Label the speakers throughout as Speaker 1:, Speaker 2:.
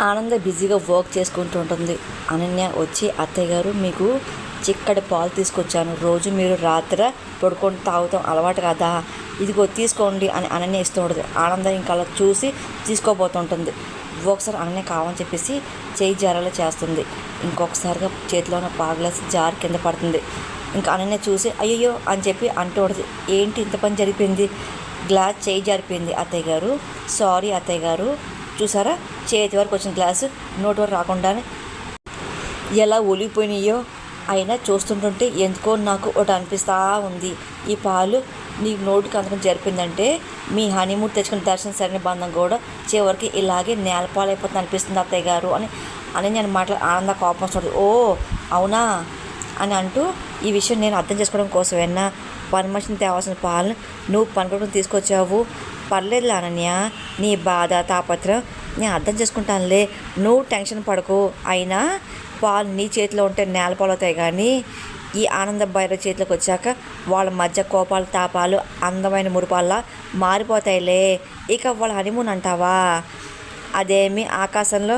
Speaker 1: ఆనంద బిజీగా వర్క్ చేసుకుంటూ ఉంటుంది. అనన్య వచ్చి అత్తయ్య గారు మీకు చిక్కటి పాలు తీసుకొచ్చాను. రోజు మీరు రాత్రి పడుకొని తాగుతాం. అలవాటు కదా? ఇదిగో తీసుకోండి అని అనన్య ఇస్తూ ఉంటుంది. ఆనంద ఇంకా అలా చూసి తీసుకోబోతుంటుంది. ఒకసారి అనన్య కావని చెప్పేసి చేయి జారాలో చేస్తుంది. ఇంకొకసారిగా చేతిలో ఉన్న పాగ్లాస్ జార్ జారి కింద పడుతుంది. ఇంకా అనన్య చూసి అయ్యయ్యో అని చెప్పి అంటూ ఉంటుంది. ఏంటి ఇంత పని జరిపింది గ్లాస్ చేయి జారిపోయింది. అత్తయ్య గారు సారీ అత్తయ్య గారు చూసారా? చేతి వరకు వచ్చిన గ్లాసు నోటి వరకు రాకుండానే. ఎలా ఒలిగిపోయినాయో అయినా చూస్తుంటుంటే ఎందుకో నాకు ఒకటి అనిపిస్తూ ఉంది. ఈ పాలు నీ నోటికి అంతకం జరిపిందంటే మీ హనీమూన్ తెచ్చుకున్న దర్శన సరైన బంధం కూడా చివరికి ఇలాగే నేలపాలైపోతుంది అనిపిస్తుంది అత్తయ్య గారు అని అని నేను మాట్లా ఆనంద కోపం వస్తుంది. ఓ అవునా? అని అంటూ ఈ విషయం నేను అర్థం చేసుకోవడం కోసమేనా? పని మనిషిని తేవాల్సిన పాలను నువ్వు పనుకోవడం తీసుకొచ్చావు. పర్లేదు అనన్య నీ బాధ తాపత్రం నేను అర్థం చేసుకుంటానులే. నువ్వు టెన్షన్ పడకు. అయినా పాలు నీ చేతిలో ఉంటే నేల కానీ ఈ ఆనంద భైరవ చేతిలోకి వచ్చాక వాళ్ళ మధ్య కోపాలు తాపాలు అందమైన మురిపాల్లా మారిపోతాయిలే. ఇక వాళ్ళ హనీమూన్ అంటావా? అదేమి ఆకాశంలో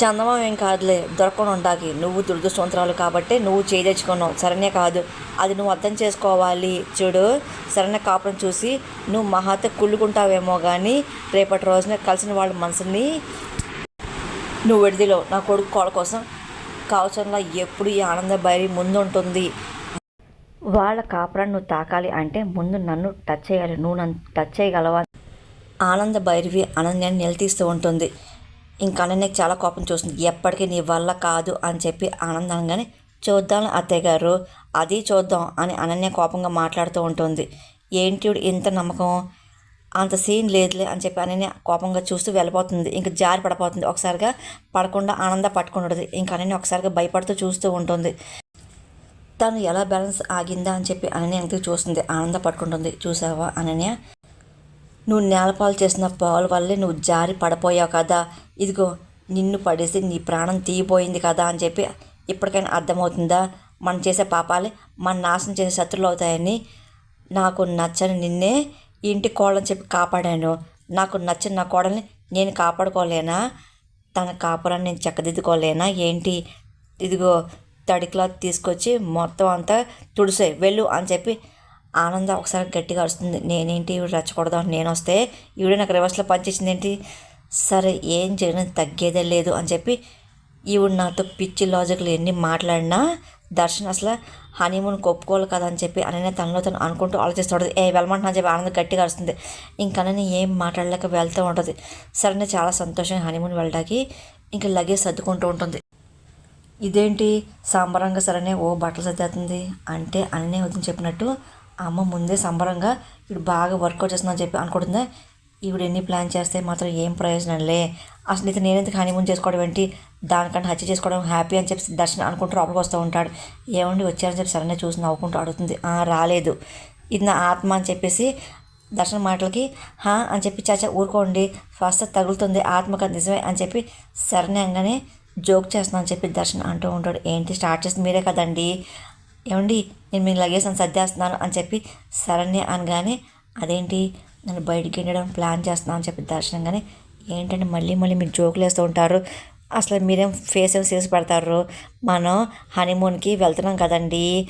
Speaker 1: చందమం ఏం కాదులే దొరకకుండా నువ్వు దురదృష్టవంతరాలు కాబట్టి నువ్వు చేయదెచ్చుకున్నావు సరనే కాదు. అది నువ్వు అర్థం చేసుకోవాలి. చూడు సరైన కాపురం చూసి నువ్వు మహాత కుళ్ళుకుంటావేమో కానీ రేపటి రోజున కలిసిన వాళ్ళ మనసుని నువ్వు విడిదిలో. నా కొడుకు కోళ్ళ కోసం కవచంలో ఎప్పుడు ఈ ఆనంద భైరి ముందు ఉంటుంది వాళ్ళ కాపురాన్ని నువ్వు తాకాలి అంటే ముందు నన్ను టచ్ చేయాలి. నువ్వు నన్ను టచ్ చేయగలవా? ఆనంద భైరవి అనన్యాన్ని నిలదీస్తూ ఉంటుంది. ఇంకా అనన్యకి చాలా కోపం చూస్తుంది. ఎప్పటికీ నీ వల్ల కాదు అని చెప్పి ఆనందంగానే చూద్దాం అత్తయ్య గారు. అది చూద్దాం అని అనన్య కోపంగా మాట్లాడుతూ ఉంటుంది. ఏంటి ఇంత నమ్మకం? అంత సీన్ లేదులే అని చెప్పి అనన్య కోపంగా చూస్తూ వెళ్ళిపోతుంది. ఇంకా జారి పడిపోతుంది. ఒకసారిగా పడకుండా ఆనంద పట్టుకుంటుంది ఇంకా అనన్య ఒకసారిగా భయపడుతూ చూస్తూ ఉంటుంది. తను ఎలా బ్యాలెన్స్ ఆగిందా అని చెప్పి అనన్య ఎంతకు చూస్తుంది. ఆనంద పట్టుకుంటుంది. చూసావా అనన్య? నువ్వు నేలపాలు చేసిన పాలు వల్లే నువ్వు జారి పడిపోయావు కదా. ఇదిగో నిన్ను పడేసి నీ ప్రాణం తీయిపోయింది కదా అని చెప్పి ఇప్పటికైనా అర్థమవుతుందా? మనం చేసే పాపాలే మన నాశనం చేసే శత్రులు అవుతాయని. నాకు నచ్చని నిన్నే ఇంటి కోడని చెప్పి కాపాడాను. నాకు నచ్చిన నా కోడల్ని నేను కాపాడుకోలేనా? తన కాపురాన్ని నేను చక్కదిద్దుకోలేనా? ఏంటి? ఇదిగో తడి క్లాత్ తీసుకొచ్చి మొత్తం అంతా తుడిసే వెళ్ళు అని చెప్పి ఆనంద ఒకసారి గట్టిగా అరుస్తుంది నేనేంటి ఇవి రచ్చకూడదు అని నేను వస్తే ఈవిడ నాకు రివర్స్లో పనిచేసింది ఏంటి సరే ఏం చేయడం తగ్గేదే లేదు అని చెప్పి ఈవిడ నాతో పిచ్చి లాజిక్లు ఎన్ని మాట్లాడినా దర్శన్ అసలు హనీమూన్ ఒప్పుకోవాలి కదా? అని చెప్పి అననే తనలో తను అనుకుంటూ ఆలోచిస్తుంటుంది ఏ వెళ్ళమంటున్నా అని చెప్పి ఆనందం గట్టిగా అరుస్తుంది. ఇంకనని ఏం మాట్లాడలేక వెళ్తూ ఉంటుంది. సరే చాలా సంతోషంగా హనీమూన్ వెళ్ళడానికి ఇంకా లగేజ్ సర్దుకుంటూ ఉంటుంది. ఇదేంటి సాంబరంగా సరేనే ఓ బట్టలు సర్దేస్తుంది? అంటే అన్నీ వద్దని చెప్పినట్టు అమ్మ ముందే సంబరంగా ఇప్పుడు బాగా వర్కౌట్ చేస్తుందని చెప్పి అనుకుంటుందా? ఇప్పుడు ఎన్ని ప్లాన్ చేస్తే మాత్రం ఏం ప్రయోజనంలే అసలు ఇది నేనెందుకు హనీమూన్ చేసుకోవడం ఏంటి? దానికంటే హత్య చేసుకోవడం హ్యాపీ అని చెప్పి దర్శనం అనుకుంటూ లోపలికి వస్తూ ఉంటాడు. ఏమండి వచ్చారని చెప్పి సరైన చూసి నవ్వుకుంటూ అడుగుతుంది. రాలేదు. ఇది నా ఆత్మ అని చెప్పేసి దర్శన మాటలకి హా అని చెప్పి చాచా ఊరుకోండి. ఫస్ట్ తగులుతుంది. ఆత్మక నిజమే అని చెప్పి సరణ్యంగానే జోక్ చేస్తున్నాను అని చెప్పి దర్శన్ అంటూ ఉంటాడు. ఏంటి? స్టార్ట్ చేసింది మీరే కదండి? ఏమండి నేను మీ లగేజ్ అని సర్దేస్తున్నాను అని చెప్పి శరణ్య అనగానే అదేంటి? నన్ను బయటికి వెళ్ళడం ప్లాన్ చేస్తున్నాను అని చెప్పి దర్శనంగానే ఏంటంటే మళ్ళీ మళ్ళీ మీరు జోకులు వేస్తూ ఉంటారు? అసలు మీరేం ఫేస్ ఏం చేసి పెడతారు? మనం హనీమూన్కి వెళ్తున్నాం కదండి.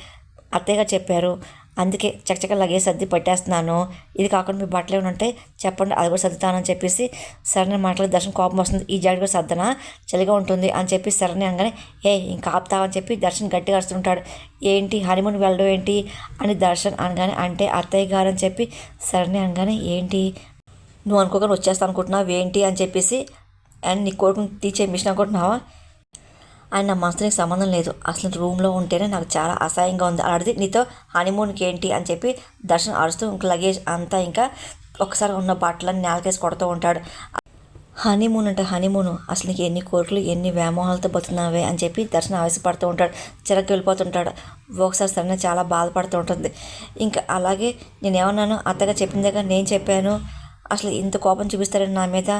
Speaker 1: అత్తయ్యగా గారు చెప్పారు అందుకే చక్కచక్క లగేజ్ సర్ది పట్టేస్తున్నాను. ఇది కాకుండా మీ బట్టలు ఏమైనా ఉంటే చెప్పండి అది కూడా సర్దుతానని చెప్పేసి సరైన మాటలకు దర్శనం కోపం వస్తుంది. ఈ జాడి కూడా సర్దనా? చలిగా ఉంటుంది అని చెప్పి సరైన అనగానే ఏ ఇంకా ఆపుతావని చెప్పి దర్శన్ గట్టిగా అరుస్తుంటాడు. ఏంటి హనీమూన్ వెళ్ళడం ఏంటి? అని దర్శన్ అనగానే అంటే అత్తయ్య గారు అని చెప్పి సరైన అనగానే ఏంటి? నువ్వు అనుకోకుండా వచ్చేస్తా అనుకుంటున్నావు ఏంటి? అని చెప్పేసి అండ్ నీ కొడుకుని తీర్చే మిషన్ అనుకుంటున్నావా? ఆయన నా మనసుకి సంబంధం లేదు. అసలు రూమ్లో ఉంటేనే నాకు చాలా అసహ్యంగా ఉంది. అలాంటిది నీతో హనీమూన్కి ఏంటి అని చెప్పి దర్శనం అరుస్తూ ఇంక లగేజ్ అంతా ఇంకా ఒకసారి ఉన్న బట్టలన్నీ నేలకేసి కొడుతూ ఉంటాడు. హనీమూన్ అంటే హనీమూన్. అసలు నీకు ఎన్ని కోరికలు ఎన్ని వ్యామోహాలతో బతున్నావే అని చెప్పి దర్శనం ఆవేశపడుతూ ఉంటాడు. చిరకు వెళ్ళిపోతుంటాడు. ఒకసారి సరైన చాలా బాధపడుతూ ఉంటుంది. ఇంకా అలాగే నేనేమన్నాను? అత్తగా చెప్పిందేగా నేను చెప్పాను. అసలు ఇంత కోపం చూపిస్తారని నా మీద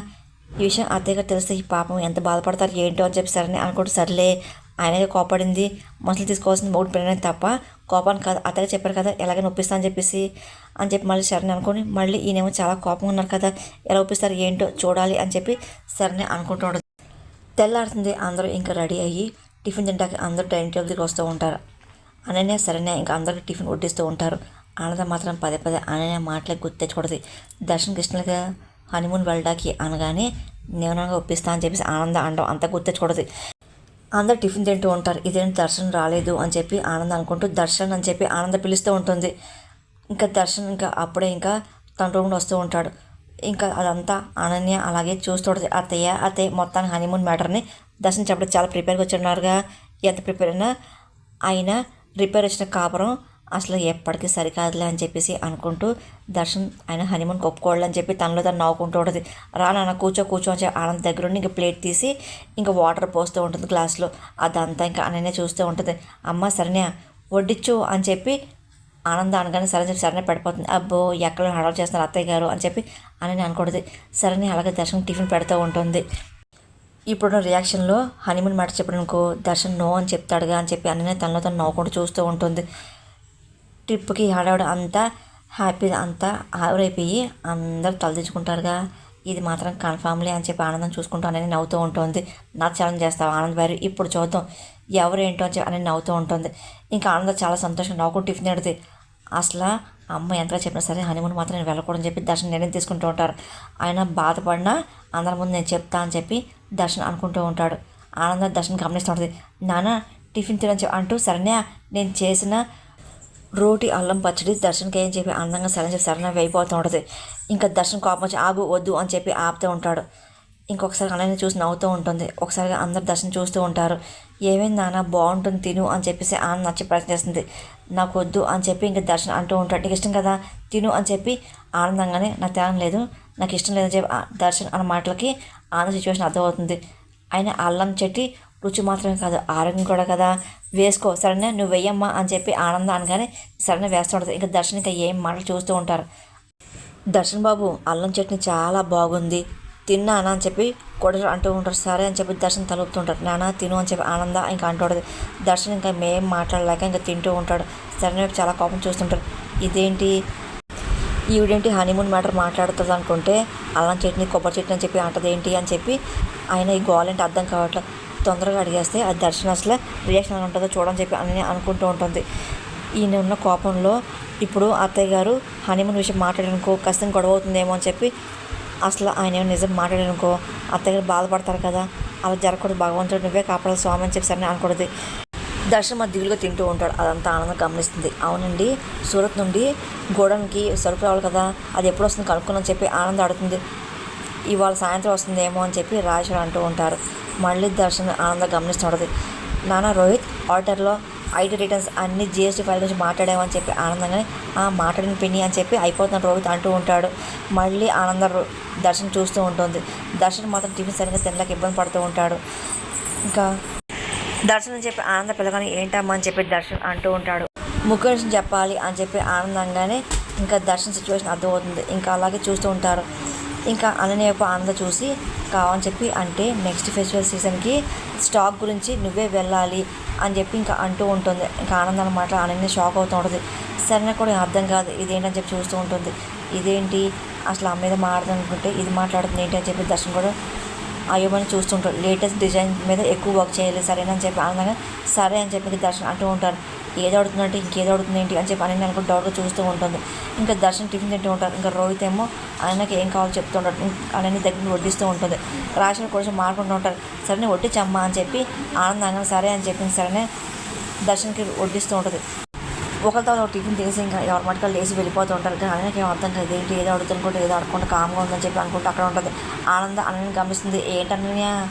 Speaker 1: ఈ విషయం అత్తయ్యగా తెలిస్తే ఈ పాపం ఎంత బాధపడతారు ఏంటో అని చెప్పి సరే అనుకుంటూ సర్లే ఆయనగా కోపడింది మనుషులు తీసుకోవాల్సింది మూడు పిల్లలని తప్ప కోపాన్ని కాదు అత్తగా చెప్పారు కదా ఎలాగైనా నొప్పిస్తా అని చెప్పేసి అని చెప్పి మళ్ళీ సరే అనుకుని మళ్ళీ ఈయనేమో చాలా కోపంగా ఉన్నారు కదా ఎలా ఒప్పిస్తారు ఏంటో చూడాలి అని చెప్పి సరే అనుకుంటూ ఉండదు తెల్లారుతుంది అందరూ ఇంకా రెడీ అయ్యి టిఫిన్ తింటాక అందరూ డైనింగ్ టేబుల్ దగ్గర వస్తూ ఉంటారు. అనన్య సరైన ఇంకా అందరికీ టిఫిన్ వడ్డిస్తూ ఉంటారు. ఆనంద మాత్రం పదే పదే అనన్య మాటలకు గుర్తు దర్శన దర్శన్ హనీమూన్ వెళ్ళడానికి అనగానే నేనంగా ఒప్పిస్తా అని చెప్పేసి ఆనంద అనడం అంత గుర్తించకూడదు అందరు టిఫిన్ తింటూ ఉంటారు. ఇదేంటి దర్శనం రాలేదు అని చెప్పి ఆనంద్ అనుకుంటూ దర్శన్ అని చెప్పి ఆనంద పిలుస్తూ ఉంటుంది. ఇంకా దర్శన్ ఇంకా అప్పుడే ఇంకా తన రూమ్లో వస్తూ ఉంటాడు. ఇంకా అదంతా అనన్య అలాగే చూస్తుంటుంది అత్తయ్య అత్తయ్య మొత్తానికి హనీమూన్ మ్యాటర్ని దర్శనం చెప్పడం చాలా ప్రిపేర్గా వచ్చిన్నారుగా ఎంత ప్రిపేర్ అయినా అయినా రిపేర్ వచ్చిన కాపురం అసలు ఎప్పటికీ సరికాదులే అని చెప్పేసి అనుకుంటూ దర్శన్ ఆయన హనీమూన్ ఒప్పుకోవాలని చెప్పి తనలో తను నవ్వుకుంటూ ఉంటుంది. రా నాన్న కూర్చో కూర్చో అని ఆనంద్ దగ్గర ఉండి ఇంకా ప్లేట్ తీసి ఇంకా వాటర్ పోస్తూ ఉంటుంది గ్లాస్లో. అదంతా ఇంకా అనన్య చూస్తూ ఉంటుంది. అమ్మ సరేనే వడ్డిచ్చు అని చెప్పి ఆనంద అనగానే సరే చెప్పి సరేనే పడిపోతుంది. అబ్బో ఎక్కడ హడాలు చేస్తున్నారు అత్తయ్య గారు అని చెప్పి అని అనుకూడదు సరేనే అలాగే దర్శనం టిఫిన్ పెడుతూ ఉంటుంది. ఇప్పుడు రియాక్షన్లో హనీమూన్ మాట చెప్పడానికి దర్శన్ నో అని చెప్తాడుగా అని చెప్పి అన్ననే తనలో తను నవ్వుకుంటూ చూస్తూ ఉంటుంది. ట్రిప్కి హడావుడు అంతా హ్యాపీ అంతా ఆవిరైపోయి అందరూ తలదించుకుంటారుగా. ఇది మాత్రం కన్ఫామ్లే అని చెప్పి ఆనందం చూసుకుంటాను అనేది నవ్వుతూ ఉంటుంది. నా ఛాలెంజ్ చేస్తావు ఆనంద్ భార్య ఇప్పుడు చూద్దాం ఎవరు ఏంటో అని చెప్పి అని నవ్వుతూ ఉంటుంది. ఇంకా ఆనందం చాలా సంతోషంగా నవ్వుకుంటూ టిఫిన్ ఎడితే అసలు అమ్మ ఎంతగా చెప్పినా సరే హనీమూన్ మాత్రం నేను వెళ్ళకూడదని చెప్పి దర్శనం నిర్ణయం తీసుకుంటూ ఉంటారు. ఆయన బాధపడినా అందరి ముందు నేను చెప్తా అని చెప్పి దర్శనం అనుకుంటూ ఉంటాడు. ఆనంద దర్శనం గమనిస్తూ ఉంటుంది. నాన్న టిఫిన్ తినని చెప్పి అంటూ సరేనే నేను చేసిన రోటి అల్లం పచ్చడి దర్శన్కి ఏం చెప్పి అందంగా సరైన చెప్పి సరైన అయిపోతూ ఉంటుంది. ఇంకా దర్శన్ కోపం వచ్చి ఆగు వద్దు అని చెప్పి ఆపుతూ ఉంటాడు. ఇంకొకసారి అన్నయ్యని చూసి నవ్వుతూ ఉంటుంది. ఒకసారిగా అందరు దర్శనం చూస్తూ ఉంటారు. ఏమైంది నాన్న? బాగుంటుంది తిను అని చెప్పేసి ఆమె నచ్చి ప్రయత్నం చేస్తుంది. నాకు వద్దు అని చెప్పి ఇంకా దర్శనం అంటూ ఉంటాడు. నీకు ఇష్టం కదా తిను అని చెప్పి ఆనందంగానే నాకు తేడం లేదు నాకు ఇష్టం లేదని చెప్పి దర్శన్ అన్న మాటలకి ఆనంద సిచ్యువేషన్ అర్థమవుతుంది. ఆయన అల్లం చెట్టి రుచి మాత్రమే కాదు ఆరోగ్యం కూడా కదా. వేసుకో సరేనే? నువ్వు వెయ్యమ్మా అని చెప్పి ఆనందాన్ని అనగానే సరైన వేస్తూ ఉంటుంది. ఇంకా దర్శన్ ఇంకా ఏం మాటలు చూస్తూ ఉంటారు. దర్శన్ బాబు అల్లం చట్నీ చాలా బాగుంది. తిన్నానా అని చెప్పి కూడా అంటూ ఉంటారు. సరే అని చెప్పి దర్శన్ తలుపుతుంటారు. నాన్న తిను అని చెప్పి ఆనంద ఇంకా అంటుంటుంది దర్శన్ ఇంకా మేం మాట్లాడలేక ఇంకా తింటూ ఉంటాడు. సరే చాలా కోపం చూస్తుంటారు ఇదేంటి? ఈవిడేంటి హనీమూన్ మ్యాటర్ మాట్లాడుతుంది అనుకుంటే అల్లం చట్నీ కొబ్బరి చట్నీ అని చెప్పి అంటది ఏంటి అని చెప్పి ఆయన ఈ గోల్ అంటే అర్థం కావట్లేదు. తొందరగా అడిగేస్తే అది దర్శనం అసలు రియాక్షన్ ఎలా ఉంటుందో చూడని చెప్పి అని అనుకుంటూ ఉంటుంది. ఈయన ఉన్న కోపంలో ఇప్పుడు అత్తయ్య గారు హనీమూన్ విషయం మాట్లాడనుకో కష్టం గొడవ అవుతుందేమో అని చెప్పి అసలు ఆయన ఏమో నిజం మాట్లాడనుకో అత్తయ్య గారు బాధపడతారు కదా అలా జరగకూడదు భగవంతుడు నువ్వే కాపాడాలి స్వామి అని చెప్పి సరే అనకూడదు. దర్శనం మా దిగులుగా తింటూ ఉంటాడు అదంతా ఆనందం గమనిస్తుంది. అవునండి సూరత్ నుండి గోడౌన్కి సరుకు రావాలి కదా అది ఎప్పుడు వస్తుంది కనుక్కుందని చెప్పి ఆనందం అడుగుతుంది. ఇవాళ సాయంత్రం వస్తుందేమో అని చెప్పి రాజేశ్వరు అంటూ ఉంటారు. మళ్ళీ దర్శనం ఆనందం గమనిస్తుంటుంది. నాన్న రోహిత్ ఆర్డర్లో ఐటీ రిటర్న్స్ అన్ని జిఎస్టీ ఫైల్ గురించి మాట్లాడామని చెప్పి ఆనందంగానే ఆ మాట్లాడిన పిన్ని అని చెప్పి అయిపోతున్నాడు రోహిత్ అంటూ ఉంటాడు. మళ్ళీ ఆనంద రో- దర్శనం చూస్తూ ఉంటుంది. దర్శనం మాత్రం టిఫిన్ సరిగ్గా తినలేక ఇబ్బంది పడుతూ ఉంటాడు. ఇంకా దర్శనం చెప్పి ఆనంద పిల్లగానే ఏంటమ్మా అని చెప్పి దర్శన్ అంటూ ఉంటాడు. ముగ్గురు చెప్పాలి అని చెప్పి ఆనందంగానే ఇంకా దర్శన్ సిచ్యువేషన్ అర్థమవుతుంది. ఇంకా అలాగే చూస్తూ ఉంటారు. ఇంకా అనన్య యొక్క ఆనంద చూసి కావని చెప్పి అంటే నెక్స్ట్ ఫెస్టివల్ సీజన్కి స్టాక్ గురించి నువ్వే వెళ్ళాలి అని చెప్పి ఇంకా అంటూ ఉంటుంది. ఇంకా ఆనందం అనమాట అనన్య షాక్ అవుతూ ఉంటుంది. సరైన కూడా అర్థం కాదు. ఇదేంటని చెప్పి చూస్తూ ఉంటుంది. ఇదేంటి? అసలు అమ్మ మీద మాట్లాడదు అనుకుంటే ఇది మాట్లాడుతుంది ఏంటి? అని చెప్పి దర్శన్ కూడా అయ్యోమని చూస్తుంటారు. లేటెస్ట్ డిజైన్ మీద ఎక్కువ వర్క్ చేయాలి. సరేనని చెప్పి ఆనందంగా సరే అని చెప్పి దర్శనం అంటూ ఉంటారు. ఏదో అడుగుతుందంటే ఇంకేదో అడుగుతుంది ఏంటి అని చెప్పి అని అనుకుంటే డౌట్గా చూస్తూ ఉంటుంది. ఇంకా దర్శనం టిఫిన్ తింటూ ఉంటారు. ఇంకా రోహిత్ ఏమో ఆయనకి ఏం కావాలో చెప్తూ ఉంటాడు. ఆయన దగ్గర వడ్డిస్తూ ఉంటుంది. రాసిన కొంచెం మారుకుంటూ ఉంటారు. సరే వడ్డించమ్మా అని చెప్పి ఆనందంగా సరే అని చెప్పి సరే దర్శన్కి వడ్డిస్తూ ఉంటుంది. ఒకరితో తర్వాత ఒక టిఫిన్ తీసి ఇంకా ఎవరి మటుకు లేచి వెళ్ళిపోతూ ఉంటారు. కానీ ఆయనకి ఏం అర్థం కాదు ఏంటి ఏదో అడుగుతుంటే ఏదో అడగకుండా కామ్గా ఉందని చెప్పి అనుకుంటూ అక్కడ ఉంటుంది. ఆనంద అనని గమనిస్తుంది. ఏంటన్నయ్య?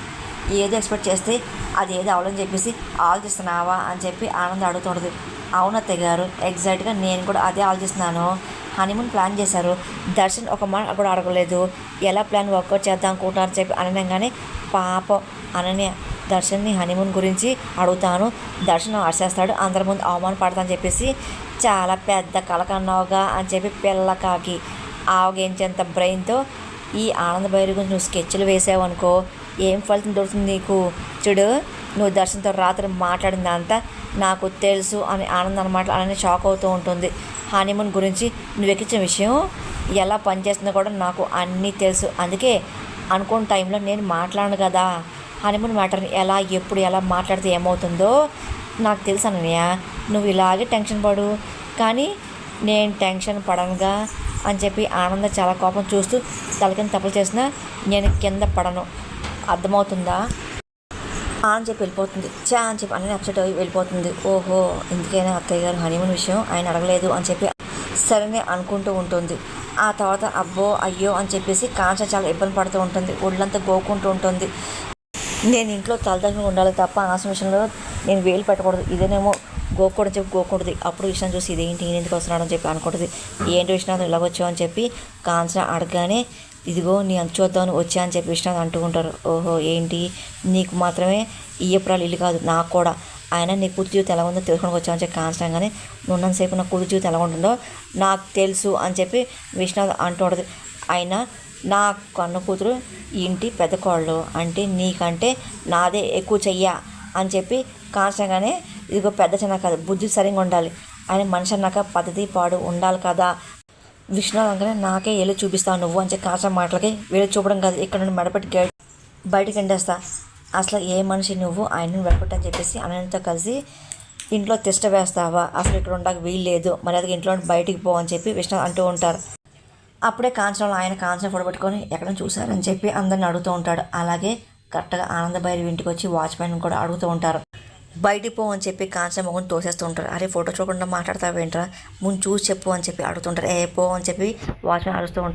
Speaker 1: ఏదో ఎక్స్పెక్ట్ చేస్తే అది ఏదో అవలని చెప్పేసి ఆలోచిస్తున్నావా అని చెప్పి ఆనంద అడుగుతుంటుంది అవును అత్తయ్య గారు ఎగ్జాక్ట్గా నేను కూడా అదే ఆలోచిస్తున్నాను. హనీమూన్ ప్లాన్ చేశారు. దర్శన్ ఒక మాట కూడా అడగలేదు. ఎలా ప్లాన్ వర్కౌట్ చేద్దాం అనుకుంటున్నారని చెప్పి అనగానే పాపం అనన్య దర్శన్ని హనీమూన్ గురించి అడుగుతాను. దర్శనం ఆశేస్తాడు అందరి ముందు అవమాన పడతాను చెప్పేసి చాలా పెద్ద కలకన్నావుగా అని చెప్పి పిల్లకాకి ఆవగించేంత బ్రెయిన్తో ఈ ఆనంద భైరు గురించి నువ్వు స్కెచ్లు వేసావు అనుకో ఏం ఫలితం దొరుకుతుంది నీకు? చూడు నువ్వు దర్శనంతో రాత్రి మాట్లాడిందంతా నాకు తెలుసు అని ఆనంద్ అనమాట అలానే షాక్ అవుతూ ఉంటుంది. హనీమూన్ గురించి నువ్వు ఎక్కించిన విషయం ఎలా పనిచేస్తుందో కూడా నాకు అన్నీ తెలుసు. అందుకే అనుకున్న టైంలో నేను మాట్లాడను కదా హనీమూన్ మ్యాటర్ని ఎలా ఎప్పుడు ఎలా మాట్లాడితే ఏమవుతుందో నాకు తెలుసు అన్నయ్య నువ్వు ఇలాగే టెన్షన్ పడు. కానీ నేను టెన్షన్ పడనుగా అని చెప్పి ఆనంద చాలా కోపం చూస్తూ తలకింద తప్పులు చేసినా నేను కింద పడను. అర్థమవుతుందా? అని చెప్పి వెళ్ళిపోతుంది. చా అని చెప్పి అన్నీ అప్సెట్ అయ్యి వెళ్ళిపోతుంది. ఓహో ఎందుకైనా అత్తయ్య గారు హనీమూన్ విషయం ఆయన అడగలేదు అని చెప్పి సరేనే అనుకుంటూ ఉంటుంది. ఆ తర్వాత అబ్బో అయ్యో అని చెప్పేసి కాంచ చాలా ఇబ్బంది పడుతూ ఉంటుంది. ఒళ్ళంతా గోకుంటూ ఉంటుంది. నేను ఇంట్లో తలదగ్న ఉండాలి తప్ప ఆసం విషయంలో నేను వేలు పెట్టకూడదు. ఇదేనేమో గోకూడదు చెప్పి గోకూడదు అప్పుడు విషయం చూసి ఇదేంటి నేను ఎందుకు వస్తున్నాడు అని చెప్పి అనుకుంటుంది. ఏంటి విషయం ఇలా వచ్చావు అని చెప్పి కాంచన అడగగానే ఇదిగో నీ అంత చూద్దామని వచ్చా అని చెప్పి విషయం అంటూ ఉంటారు ఓహో ఏంటి? నీకు మాత్రమే ఈ ఎప్పుడాలు ఇల్లు కాదు నాకు కూడా. ఆయన నీ కూతురు జీవితం ఎలా ఉందో తెలుసుకోవడానికి వచ్చామని చెప్పి కాంచడం కానీ నువ్వు ఉన్నంతసేపు నా కూతురు జీవితం ఎలా ఉంటుందో నాకు తెలుసు అని చెప్పి విష్ణు అంటూ ఉంటుంది. అయినా నా కన్న కూతురు ఈ ఇంటి పెద్ద కోళ్ళు అంటే నీకంటే నాదే ఎక్కువ చెయ్యా అని చెప్పి కాన్స్టంగానే ఇదిగో పెద్ద చిన్న కాదు బుద్ధి సరిగా ఉండాలి. ఆయన మనిషి అన్నాక పద్ధతి పాడు ఉండాలి కదా. విష్ణు నాకే వెళ్ళి చూపిస్తావు నువ్వు అని చెప్పి కాన్స్టం మాటలకి వెళ్ళి చూపడం కాదు ఇక్కడ నుండి మెడపెట్టి గేట్ బయటకు ఎండేస్తా. అసలు ఏ మనిషి నువ్వు ఆయనను వెడపెట్టు అని చెప్పేసి అనంతో కలిసి ఇంట్లో తిష్ట వేస్తావా? అసలు ఇక్కడ ఉండక వీలు లేదు. మరి అది ఇంట్లో బయటికి పో అని చెప్పి విష్ణు అంటూ ఉంటారు. అప్పుడే కాంచనంలో ఆయన కాంచన ఫోటో ఎక్కడ చూసారని చెప్పి అందరిని అడుగుతూ ఉంటాడు. అలాగే కరెక్ట్గా ఆనందభైరవి ఇంటికి వచ్చి వాచ్మెన్ కూడా అడుగుతూ ఉంటారు. బయటికి పో అని చెప్పి కాంచన మొగం తోసేస్తూ ఉంటారు అరే ఫోటో చూడకుండా మాట్లాడతావేంట్రా? ముందు చూసి చెప్పు అని చెప్పి అడుగుతుంటారు ఏ పో అని చెప్పి వాచ్మెన్ అడుగుతూ ఉంటారు